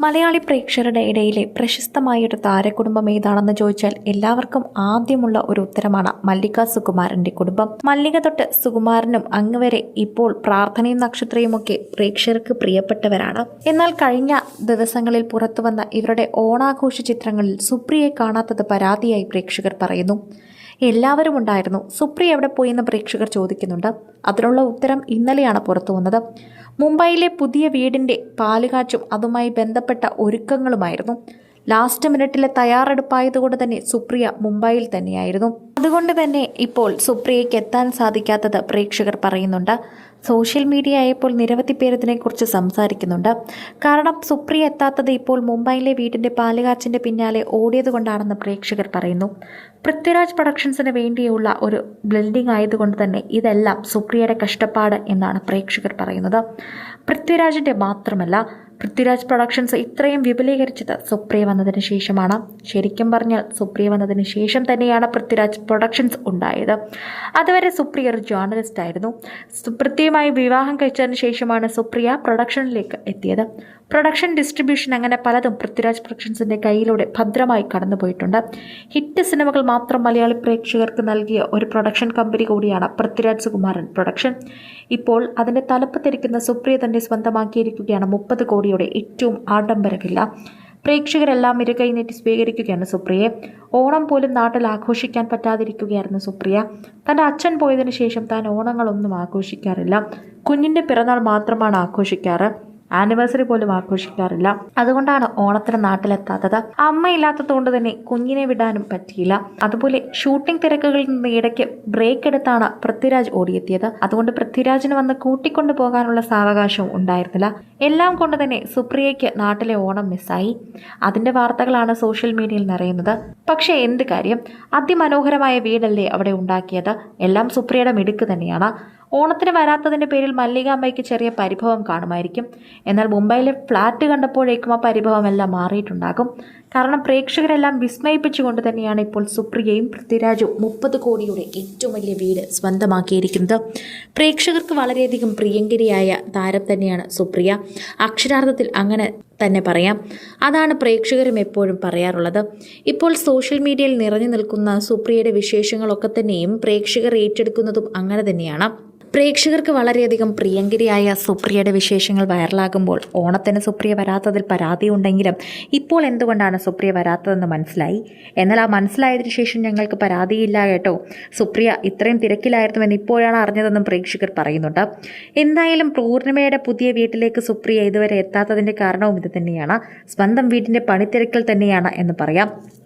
മലയാളി പ്രേക്ഷകരുടെ ഇടയിലെ പ്രശസ്തമായ ഒരു താരകുടുംബം ഏതാണെന്ന് ചോദിച്ചാൽ എല്ലാവർക്കും ആദ്യമുള്ള ഒരു ഉത്തരമാണ് മല്ലിക സുകുമാരന്റെ കുടുംബം. മല്ലിക തൊട്ട് സുകുമാരനും അങ്ങുവരെ ഇപ്പോൾ പ്രാർത്ഥനയും നക്ഷത്രയുമൊക്കെ പ്രേക്ഷകർക്ക് പ്രിയപ്പെട്ടവരാണ്. എന്നാൽ കഴിഞ്ഞ ദിവസങ്ങളിൽ പുറത്തുവന്ന ഇവരുടെ ഓണാഘോഷ ചിത്രങ്ങളിൽ സുപ്രിയെ കാണാത്തത് പരാതിയായി പ്രേക്ഷകർ പറയുന്നു. എല്ലാവരും ഉണ്ടായിരുന്നു. സുപ്രിയ എവിടെ പോയെന്ന് പ്രേക്ഷകർ ചോദിക്കുന്നുണ്ട്. അതിനുള്ള ഉത്തരം ഇന്നലെയാണ് പുറത്തു വന്നത്. മുംബൈയിലെ പുതിയ വീടിന്റെ പാലുകാച്ചും അതുമായി ബന്ധപ്പെട്ട ഒരുക്കങ്ങളുമായിരുന്നു. ലാസ്റ്റ് മിനിറ്റിലെ തയ്യാറെടുപ്പായതുകൊണ്ട് തന്നെ സുപ്രിയ മുംബൈയിൽ തന്നെയായിരുന്നു. അതുകൊണ്ട് തന്നെ ഇപ്പോൾ സുപ്രിയയ്ക്ക് എത്താൻ സാധിക്കാത്തത് പ്രേക്ഷകർ പറയുന്നുണ്ട്. സോഷ്യൽ മീഡിയ ആയപ്പോൾ നിരവധി പേർ ഇതിനെക്കുറിച്ച് സംസാരിക്കുന്നുണ്ട്. കാരണം സുപ്രിയ എത്താത്തത് ഇപ്പോൾ മുംബൈയിലെ വീടിന്റെ പാലുകാച്ചിന്റെ പിന്നാലെ ഓടിയതുകൊണ്ടാണെന്ന് പ്രേക്ഷകർ പറയുന്നു. പൃഥ്വിരാജ് പ്രൊഡക്ഷൻസിന് വേണ്ടിയുള്ള ഒരു ബിൽഡിംഗ് ആയതുകൊണ്ട് തന്നെ ഇതെല്ലാം സുപ്രിയയുടെ കഷ്ടപ്പാട് എന്നാണ് പ്രേക്ഷകർ പറയുന്നത്. പൃഥ്വിരാജിന്റെ മാത്രമല്ല പൃഥ്വിരാജ് പ്രൊഡക്ഷൻസ് ഇത്രയും വിപുലീകരിച്ചത് സുപ്രിയ വന്നതിന് ശേഷമാണ്. ശരിക്കും പറഞ്ഞാൽ സുപ്രിയ വന്നതിന് ശേഷം തന്നെയാണ് പൃഥ്വിരാജ് പ്രൊഡക്ഷൻസ് ഉണ്ടായത്. അതുവരെ സുപ്രിയ ഒരു ജേർണലിസ്റ്റ് ആയിരുന്നു. സു- പൃഥ്വിയുമായി വിവാഹം കഴിച്ചതിന് ശേഷമാണ് സുപ്രിയ പ്രൊഡക്ഷനിലേക്ക് എത്തിയത്. പ്രൊഡക്ഷൻ ഡിസ്ട്രിബ്യൂഷൻ അങ്ങനെ പലതും പൃഥ്വിരാജ് പ്രൊഡക്ഷൻസിന്റെ കയ്യിലൂടെ ഭദ്രമായി കടന്നുപോയിട്ടുണ്ട്. ഹിറ്റ് സിനിമകൾ മാത്രം മലയാളി പ്രേക്ഷകർക്ക് നൽകിയ ഒരു പ്രൊഡക്ഷൻ കമ്പനി കൂടിയാണ് പൃഥ്വിരാജ് സുകുമാരൻ പ്രൊഡക്ഷൻ. ഇപ്പോൾ അതിന്റെ തലപ്പത്തിരിക്കുന്ന സുപ്രിയ തന്നെ സ്വന്തമാക്കിയിരിക്കുകയാണ് മുപ്പത് കോടിയുടെ ഏറ്റവും ആഡംബരമില്ല. പ്രേക്ഷകരെല്ലാം ഇരുകൈ നീട്ടി സ്വീകരിക്കുകയാണ് സുപ്രിയയെ. ഓണം പോലും നാട്ടിൽ ആഘോഷിക്കാൻ പറ്റാതിരിക്കുകയായിരുന്നു സുപ്രിയ. തന്റെ അച്ഛൻ പോയതിനു ശേഷം താൻ ഓണങ്ങളൊന്നും ആഘോഷിക്കാറില്ല. കുഞ്ഞിന്റെ പിറന്നാൾ മാത്രമാണ് ആഘോഷിക്കാറ്. ആനിവേഴ്സറി പോലും ആഘോഷിക്കാറില്ല. അതുകൊണ്ടാണ് ഓണത്തിന് നാട്ടിലെത്താത്തത്. അമ്മയില്ലാത്തത് കൊണ്ട് തന്നെ കുഞ്ഞിനെ വിടാനും പറ്റിയില്ല. അതുപോലെ ഷൂട്ടിംഗ് തിരക്കുകളിൽ നിന്ന് ഇടയ്ക്ക് ബ്രേക്ക് എടുത്താണ് പൃഥ്വിരാജ് ഓടിയെത്തിയത്. അതുകൊണ്ട് പൃഥ്വിരാജിന് വന്ന് കൂട്ടിക്കൊണ്ടു പോകാനുള്ള സാവകാശവും ഉണ്ടായിരുന്നില്ല. എല്ലാം കൊണ്ട് തന്നെ സുപ്രിയയ്ക്ക് നാട്ടിലെ ഓണം മിസ്സായി. അതിന്റെ വാർത്തകളാണ് സോഷ്യൽ മീഡിയയിൽ നിറയുന്നത്. പക്ഷേ എന്ത് കാര്യം? അതിമനോഹരമായ വീടല്ലേ അവിടെ ഉണ്ടാക്കിയത്? എല്ലാം സുപ്രിയയുടെ മിടുക്ക് തന്നെയാണ്. ഓണത്തിന് വരാത്തതിന്റെ പേരിൽ മല്ലികാമ്മയ്ക്ക് ചെറിയ പരിഭവം കാണുമായിരിക്കും. എന്നാൽ മുംബൈയിലെ ഫ്ലാറ്റ് കണ്ടപ്പോഴേക്കും ആ പരിഭവം എല്ലാം മാറിയിട്ടുണ്ടാകും. കാരണം പ്രേക്ഷകരെല്ലാം വിസ്മയിപ്പിച്ചുകൊണ്ട് തന്നെയാണ് ഇപ്പോൾ സുപ്രിയയും പൃഥ്വിരാജും മുപ്പത് കോടിയുടെ ഏറ്റവും വലിയ വീട് സ്വന്തമാക്കിയിരിക്കുന്നത്. പ്രേക്ഷകർക്ക് വളരെയധികം പ്രിയങ്കരിയായ താരം തന്നെയാണ് സുപ്രിയ. അക്ഷരാർത്ഥത്തിൽ അങ്ങനെ തന്നെ പറയാം. അതാണ് പ്രേക്ഷകരും എപ്പോഴും പറയാറുള്ളത്. ഇപ്പോൾ സോഷ്യൽ മീഡിയയിൽ നിറഞ്ഞു നിൽക്കുന്ന സുപ്രിയയുടെ വിശേഷങ്ങളൊക്കെ തന്നെയും പ്രേക്ഷകർ ഏറ്റെടുക്കുന്നതും അങ്ങനെ തന്നെയാണ്. പ്രേക്ഷകർക്ക് വളരെയധികം പ്രിയങ്കരിയായ സുപ്രിയയുടെ വിശേഷങ്ങൾ വൈറലാകുമ്പോൾ ഓണത്തിന് സുപ്രിയ വരാത്തതിൽ പരാതിയുണ്ടെങ്കിലും ഇപ്പോൾ എന്തുകൊണ്ടാണ് സുപ്രിയ വരാത്തതെന്ന് മനസ്സിലായി? എന്നാൽ ആ മനസ്സിലായതിനു ശേഷം ഞങ്ങൾക്ക് പരാതിയില്ല കേട്ടോ. സുപ്രിയ ഇത്രയും തിരക്കിലായിരുന്നുവെന്ന് ഇപ്പോഴാണ് അറിഞ്ഞതെന്നും പ്രേക്ഷകർ പറയുന്നുണ്ട്. എന്തായാലും പൂർണിമയുടെ പുതിയ വീട്ടിലേക്ക് സുപ്രിയ ഇതുവരെ എത്താത്തതിന്റെ കാരണവും ഇത് തന്നെയാണ് സ്വന്തം വീടിന്റെ പണിത്തിരക്കിൽ തന്നെയാണ് എന്ന് പറയാം.